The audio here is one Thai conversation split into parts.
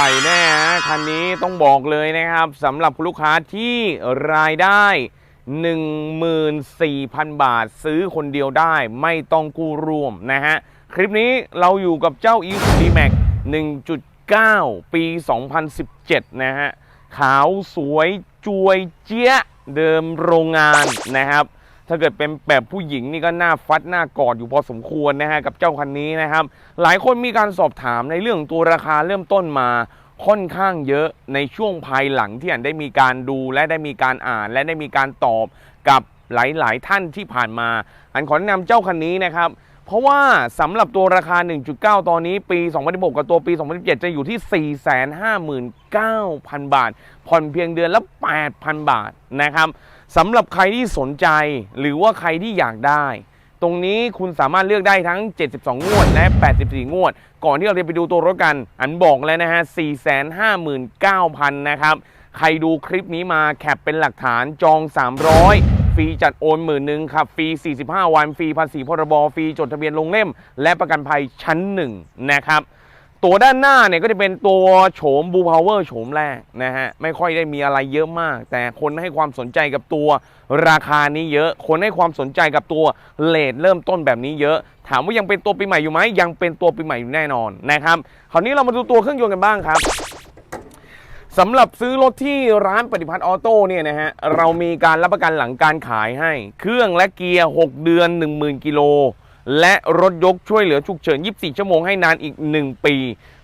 หญ่แน่ฮะคันนี้ต้องบอกเลยนะครับสำหรับคุณลูกค้าที่รายได้ 14,000 บาทซื้อคนเดียวได้ไม่ต้องกู้ร่วมนะฮะ คลิปนี้เราอยู่กับเจ้า e s u d m a x 1.9 ปี 2017 นะฮะ ขาวสวยจวยเจี๊ยะเดิมโรงงานนะครับ ถ้าเกิดเป็นแบบผู้หญิงนี่ก็หน้าฟัดหน้ากอดอยู่พอสมควรนะฮะกับเจ้าคันนี้นะครับ หลายคนมีการสอบถามในเรื่องตัวราคาเริ่มต้นมาค่อนข้างเยอะในช่วงภายหลังที่อันได้มีการดูและได้มีการอ่านและได้มีการตอบกับหลาย ๆ ท่านที่ผ่านมา อันขอแนะนำเจ้าคันนี้นะครับ เพราะว่าสำหรับตัวราคา 1.9 ตอนนี้ปี 2016 กับตัวปี 2017 จะอยู่ที่ 459,000 บาท ผ่อนเพียงเดือนละ 8,000 บาทนะครับ สำหรับใครที่สนใจหรือว่าใครที่อยากได้ ตรงนี้คุณสามารถเลือกได้ทั้ง 72 งวด และ 84 งวด ก่อนที่เราจะไปดูตัวรถกัน อันบอกแล้วนะฮะ 459,000 นะครับ ใครดูคลิปนี้มาแคปเป็นหลักฐานจอง 300ฟรีจัดโอนหมื่นหนึ่งครับฟรี 45 วัน ฟรีภาษีพรบ ฟรีจดทะเบียนลงเล่ม และประกันภัยชั้นหนึ่งนะครับ ตัวด้านหน้าเนี่ยก็จะเป็นตัวโฉมบูพาวเวอร์โฉมแรกนะฮะไม่ค่อยได้มีอะไรเยอะมาก แต่คนให้ความสนใจกับตัวราคานี้เยอะ คนให้ความสนใจกับตัวเลทเริ่มต้นแบบนี้เยอะ ถามว่ายังเป็นตัวปีใหม่อยู่ไหมยังเป็นตัวปีใหม่อยู่แน่นอนนะครับคราวนี้เรามาดูตัวเครื่องยนต์กันบ้างครับสำหรับซื้อรถที่ร้านปฏิพัฒน์ออโต้เนี่ยนะฮะเรามีการรับประกันหลังการขายให้ เครื่องและเกียร์ 6 เดือน 10,000กิโล และรถยกช่วยเหลือฉุกเฉิน 24 ชั่วโมงให้นานอีก 1 ปี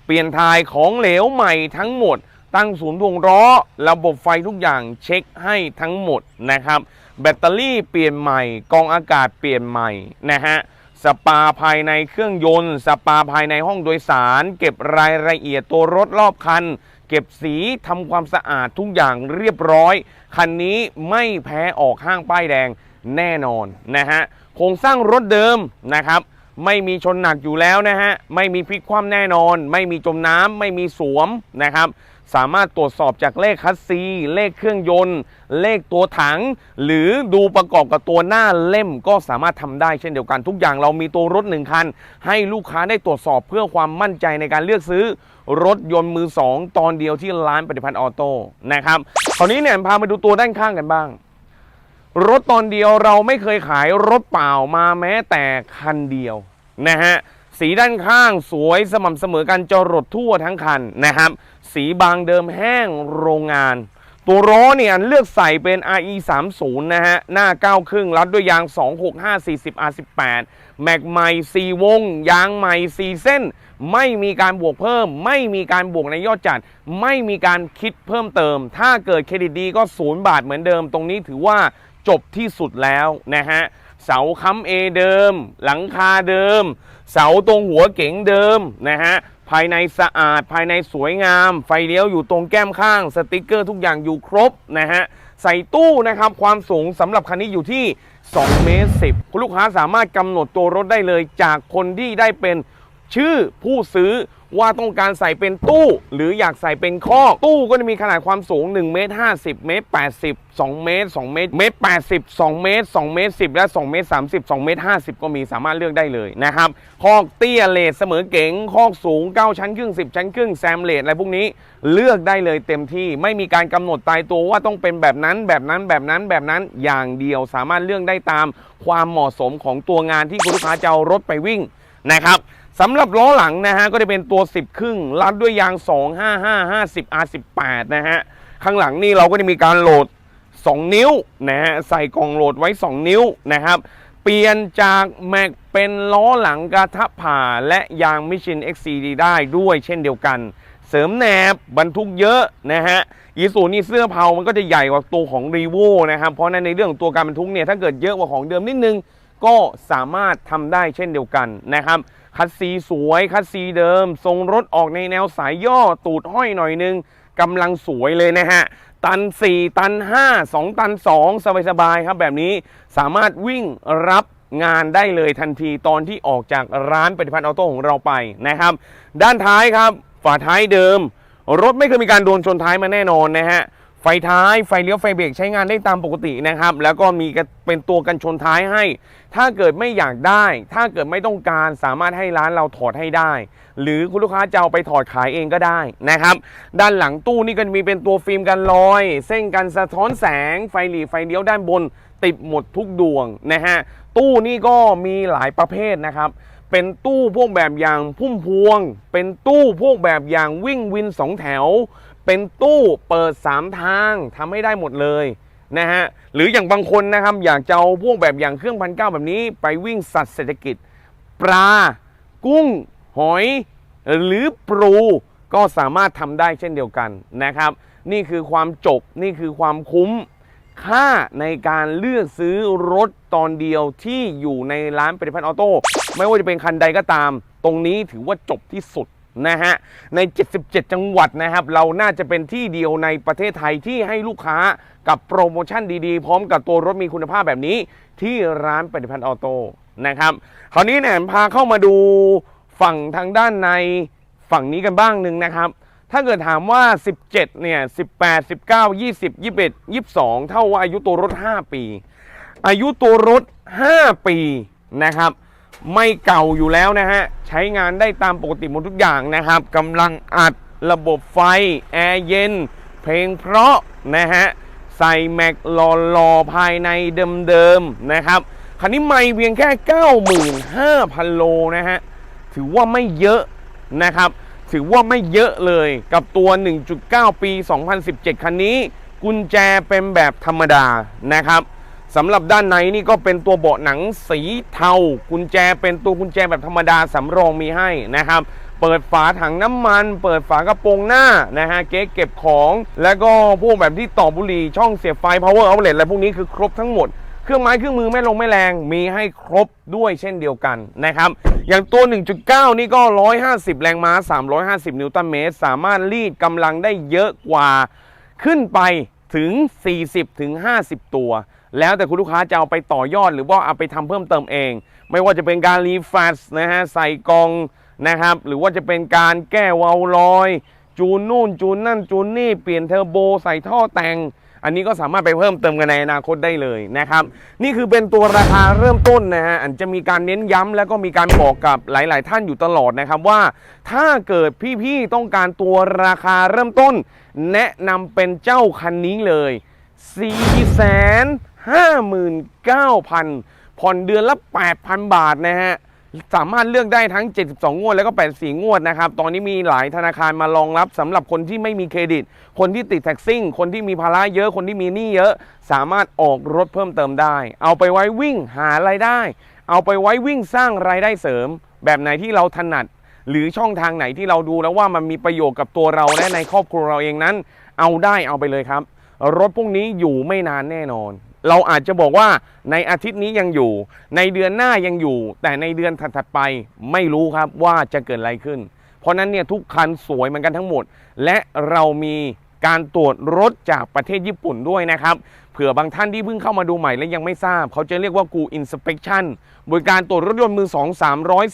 เปลี่ยนทายของเหลวใหม่ทั้งหมด ตั้งศูนย์ดวงล้อ ระบบไฟทุกอย่างเช็คให้ทั้งหมดนะครับ แบตเตอรี่เปลี่ยนใหม่ กองอากาศเปลี่ยนใหม่นะฮะสปาภายในเครื่องยนต์ สปาภายในห้องโดยสาร เก็บรายละเอียดตัวรถรอบคัน เก็บสีทำความสะอาดทุกอย่างเรียบร้อย คันนี้ไม่แพ้ออกห้างป้ายแดง แน่นอนนะฮะโครงสร้างรถเดิมนะครับ ไม่มีชนหนักอยู่แล้วนะฮะไม่มีพลิกคว่ำแน่นอน ไม่มีจมน้ำไม่มีสวมนะครับ สามารถตรวจสอบจากเลขคัสซี เลขเครื่องยนต์ เลขตัวถัง หรือดูประกอบกับตัวหน้าเล่มก็สามารถทำได้เช่นเดียวกันทุกอย่างเรามีตัวรถหนึ่งคัน ให้ลูกค้าได้ตรวจสอบเพื่อความมั่นใจในการเลือกซื้อรถยนต์มือสองตอนเดียวที่ร้านปฏิพันธ์ออโต้นะครับคราวนี้เนี่ยพามาดูตัวด้านข้างกันบ้าง รถตอนเดียวเราไม่เคยขายรถเปล่ามาแม้แต่คันเดียวนะฮะสีด้านข้างสวยสม่ำเสมอกันจรดทั่วทั้งคันนะครับ สีบางเดิมแห้งโรงงาน ตัวล้อเนี่ยเลือกใส่เป็น RE 3 0นะฮะ หน้า 9 ครึ่งรัดด้วยยาง 265 40 R18 แม็กใหม่4วง ยางใหม่4เส้น ไม่มีการบวกเพิ่ม ไม่มีการบวกในยอดจัด ไม่มีการคิดเพิ่มเติม ถ้าเกิดเครดิตดีก็ 0 บาทเหมือนเดิม ตรงนี้ถือว่า จบที่สุดแล้วนะฮะเสาค้ำเอเดิม หลังคาเดิม เสาตรงหัวเก๋งเดิมนะฮะภายในสะอาดภายในสวยงาม ไฟเลี้ยวอยู่ตรงแก้มข้าง สติกเกอร์ทุกอย่างอยู่ครบนะฮะใส่ตู้นะครับความสูงสำหรับคันนี้อยู่ที่2เมตร10คุณลูกค้าสามารถกำหนดตัวรถได้เลยจากคนที่ได้เป็นชื่อผู้ซื้อ ว่าต้องการใส่เป็นตู้หรืออยากใส่เป็นข้อกตู้ก็จะมีขนาดความสูง1เมตร50เมตร80 2 เมตร 2 เมตรเมตร80 2 เมตร 2 เมตร 10 และ 2 เมตร 30 2 เมตร 50 ก็มีสามารถเลือกได้เลยนะครับคอกเตี้ยเลทเสมอเก๋งคอกสูง 9 ชั้นครึ่ง 10 ชั้นครึ่งแซมเลทอะไรพวกนี้เลือกได้เลยเต็มที่ไม่มีการกำหนดตายตัวว่าต้องเป็นแบบนั้นแบบนั้นแบบนั้นแบบนั้นอย่างเดียวสามารถเลือกได้ตามความเหมาะสมของตัวงานที่คุณลูกค้าจะเอารถไปวิ่งนะครับ สำหรับล้อหลังนะฮะก็จะเป็นตัว 10 ครึ่งรัดด้วยยาง 255 50 R18 นะฮะข้างหลังนี่เราก็จะมีการโหลด 2 นิ้วนะฮะใส่กล่องโหลดไว้ 2 นิ้วนะครับ เปลี่ยนจากแม็กเป็นล้อหลังกระทะผ่าและยางมิชิน XCD ได้ด้วยเช่นเดียวกัน เสริมแหนบบรรทุกเยอะนะฮะยีสูนี่เสื้อเผามันก็จะใหญ่กว่าตัวของรีโวนะครับเพราะฉะนั้นในเรื่องของตัวการบรรทุกเนี่ยถ้าเกิดเยอะกว่าของเดิมนิดนึง ก็สามารถทำได้เช่นเดียวกันนะครับ คัดซีสวยคัดซีเดิม ทรงรถออกในแนวสายย่อตูดห้อยหน่อยนึงกำลังสวยเลยนะฮะ ตัน 4 ตัน 5 2 ตัน 2 สบายๆครับแบบนี้สามารถวิ่งรับงานได้เลยทันทีตอนที่ออกจากร้านปฏิพัฒน์ออโต้ของเราไปนะครับ ด้านท้ายครับ ฝาท้ายเดิม รถไม่เคยมีการโดนชนท้ายมาแน่นอนนะฮะ ไฟท้ายไฟเลี้ยวไฟเบรกใช้งานได้ตามปกตินะครับ แล้วก็มีกระเป็นตัวกันชนท้ายให้ ถ้าเกิดไม่อยากได้ ถ้าเกิดไม่ต้องการสามารถให้ร้านเราถอดให้ได้ หรือคุณลูกค้าจะเอาไปถอดขายเองก็ได้นะครับ ด้านหลังตู้นี่ก็มีเป็นตัวฟิล์มกันรอย เส้นกันสะท้อนแสง ไฟหลีไฟเลี้ยวด้านบน ติดหมดทุกดวงนะฮะตู้นี่ก็มีหลายประเภทนะครับเป็นตู้พวกแบบอย่างพุ่มพวง เป็นตู้พวกแบบอย่างวิ่งวินสองแถว เป็นตู้เปิด 3 ทางทำให้ได้หมดเลยนะฮะหรืออย่างบางคนนะครับอยากจะเอาพวกแบบอย่างเครื่องพันเก้าแบบนี้ ไปวิ่งสัตว์เศรษฐกิจ ปลา กุ้ง หอย หรือปลูก็สามารถทำได้เช่นเดียวกันนะครับ นี่คือความจบนี่คือความคุ้มค่าในการเลือกซื้อรถตอนเดียวที่อยู่ในร้านปฏิพัน์ออโต้ไม่ว่าจะเป็นคันใดก็ตาม ตรงนี้ถือว่าจบที่สุด นะฮะใน 77 จังหวัดนะครับเราน่าจะเป็นที่เดียวในประเทศไทยที่ให้ลูกค้ากับโปรโมชั่นดีๆ พร้อมกับตัวรถมีคุณภาพแบบนี้ ที่ร้านปฏิพัฒน์ออโต้นะครับคราวนี้เนี่ยพาเข้ามาดูฝั่งทางด้านในฝั่งนี้กันบ้างหนึ่งนะครับ ถ้าเกิดถามว่า 17 เนี่ย 18 19 20 21 22 เท่าว่าอายุตัวรถ 5 ปี อายุตัวรถ 5 ปีนะครับ ไม่เก่าอยู่แล้วนะฮะ ใช้งานได้ตามปกติหมดทุกอย่างนะครับกำลังอัดระบบไฟ แอร์เย็น เพลงเพราะนะฮะ ใส่แม็กหล่อๆภายในเดิมๆนะครับ คันนี้ไม่เพียงแค่ 95,000 โลนะฮะ ถือว่าไม่เยอะนะครับ ถือว่าไม่เยอะเลยกับตัว 1.9 ปี 2017 คันนี้ กุญแจเป็นแบบธรรมดานะครับ สำหรับด้านในนี่ก็เป็นตัวเบาะหนังสีเทากุญแจเป็นตัวกุญแจแบบธรรมดาสำรองมีให้นะครับ เปิดฝาถังน้ำมัน เปิดฝากระโปรงหน้านะฮะเก๊เก็บของ แล้วก็พวกแบบที่ต่อบุหรี่ช่องเสียบไฟ power outlet อะไรพวกนี้คือครบทั้งหมดเครื่องไม้เครื่องมือไม่ลงไม่แรงมีให้ครบด้วยเช่นเดียวกันนะครับ อย่างตัว 1.9 นี่ก็ 150 แรงม้า 350 นิวตันเมตร สามารถรีดกำลังได้เยอะกว่า ขึ้นไปถึง 40ถึง50 ตัว แล้วแต่คุณลูกค้าจะเอาไปต่อยอด หรือว่าเอาไปทำเพิ่มเติมเอง ไม่ว่าจะเป็นการรีแฟชนะฮะใส่กองนะครับ หรือว่าจะเป็นการแก้วาล์วลอย จูนนู่นจูนนั่นจูนนี่เปลี่ยนเทอร์โบใส่ท่อแต่งอันนี้ก็สามารถไปเพิ่มเติมกันในอนาคตได้เลยนะครับ นี่คือเป็นตัวราคาเริ่มต้นนะฮะอันจะมีการเน้นย้ำแล้วก็มีการบอกกับหลาย ๆ ท่านอยู่ตลอดนะครับว่า ถ้าเกิดพี่ ๆ ต้องการตัวราคาเริ่มต้น แนะนำเป็นเจ้าคันนี้เลย 59,000 ผ่อนเดือนละ 8,000 บาทนะฮะ สามารถเลือกได้ทั้ง 72 งวดแล้วก็ 84 งวดนะครับ ตอนนี้มีหลายธนาคารมารองรับสำหรับคนที่ไม่มีเครดิต คนที่ติดแท็กซิ่ง คนที่มีภาระเยอะ คนที่มีหนี้เยอะ สามารถออกรถเพิ่มเติมได้ เอาไปไว้วิ่งหารายได้ เอาไปไว้วิ่งสร้างรายได้เสริม แบบไหนที่เราถนัดหรือช่องทางไหนที่เราดูแล้วว่ามันมีประโยชน์กับตัวเราและในครอบครัวเราเองนั้น เอาได้เอาไปเลยครับ รถพวกนี้อยู่ไม่นานแน่นอน เราอาจจะบอกว่าในอาทิตย์นี้ยังอยู่ ในเดือนหน้ายังอยู่ แต่ในเดือนถัดๆไปไม่รู้ครับว่าจะเกิดอะไรขึ้น เพราะนั้นเนี่ยทุกคันสวยเหมือนกันทั้งหมด และเรามีการตรวจรถจากประเทศญี่ปุ่นด้วยนะครับ เผื่อบางท่านที่เพิ่งเข้ามาดูใหม่และยังไม่ทราบ เขาจะเรียกว่ากูอินสเป t ชั่นบริการตรวจรถยนต์มือ 2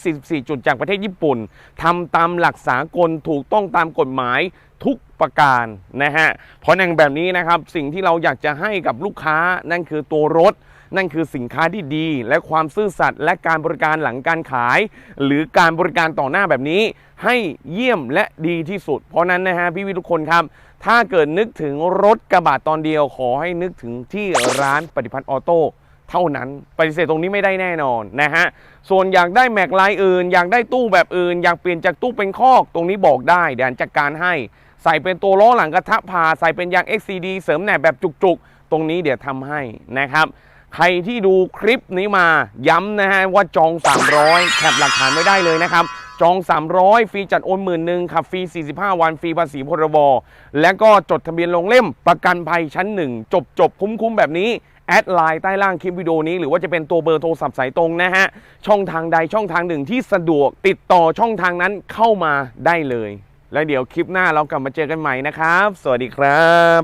344 จุดจากประเทศญี่ปุ่นทำตามหลักสากลถูกต้องตามกฎหมาย ทุกประการนะฮะเพราะในแบบนี้นะครับสิ่งที่เราอยากจะให้กับลูกค้านั่นคือตัวรถ นั่นคือสินค้าที่ดี และความซื่อสัตย์และการบริการหลังการขาย หรือการบริการต่อหน้าแบบนี้ ให้เยี่ยมและดีที่สุด เพราะนั้นนะฮะพี่วิทุกคนครับ ถ้าเกิดนึกถึงรถกระบะตอนเดียวขอให้นึกถึงที่ร้านปฏิพัฒน์ออโต้เท่านั้นปฏิเสธตรงนี้ไม่ได้แน่นอนนะฮะส่วนอยากได้แม็กลายอื่น อยากได้ตู้แบบอื่น อยากเปลี่ยนจากตู้เป็นคอก ตรงนี้บอกได้เดี๋ยวอันจัดการให้ ใส่เป็นตัวล้อหลังกระทะพาใส่เป็นยาง XCD เสริมแหนบแบบจุกๆ ตรงนี้เดี๋ยวทำให้นะครับ ใครที่ดูคลิปนี้มาย้ำนะฮะว่าจอง 300 แคปหลักฐานไม่ได้เลยนะครับจอง 300 ฟรีจัดโอนหมื่นหนึ่งขับฟรี 45 วัน ฟรีภาษีพรบ และก็จดทะเบียนลงเล่มประกันภัยชั้นหนึ่ง จบจบคุ้มคุ้มแบบนี้ แอดไลน์ใต้ล่างคลิปวิดีโอนี้ หรือว่าจะเป็นตัวเบอร์โทรศัพท์สายตรงนะฮะ ช่องทางใดช่องทางหนึ่งที่สะดวกติดต่อช่องทางนั้นเข้ามาได้เลย แล้วเดี๋ยวคลิปหน้าเรากลับมาเจอกันใหม่นะครับ สวัสดีครับ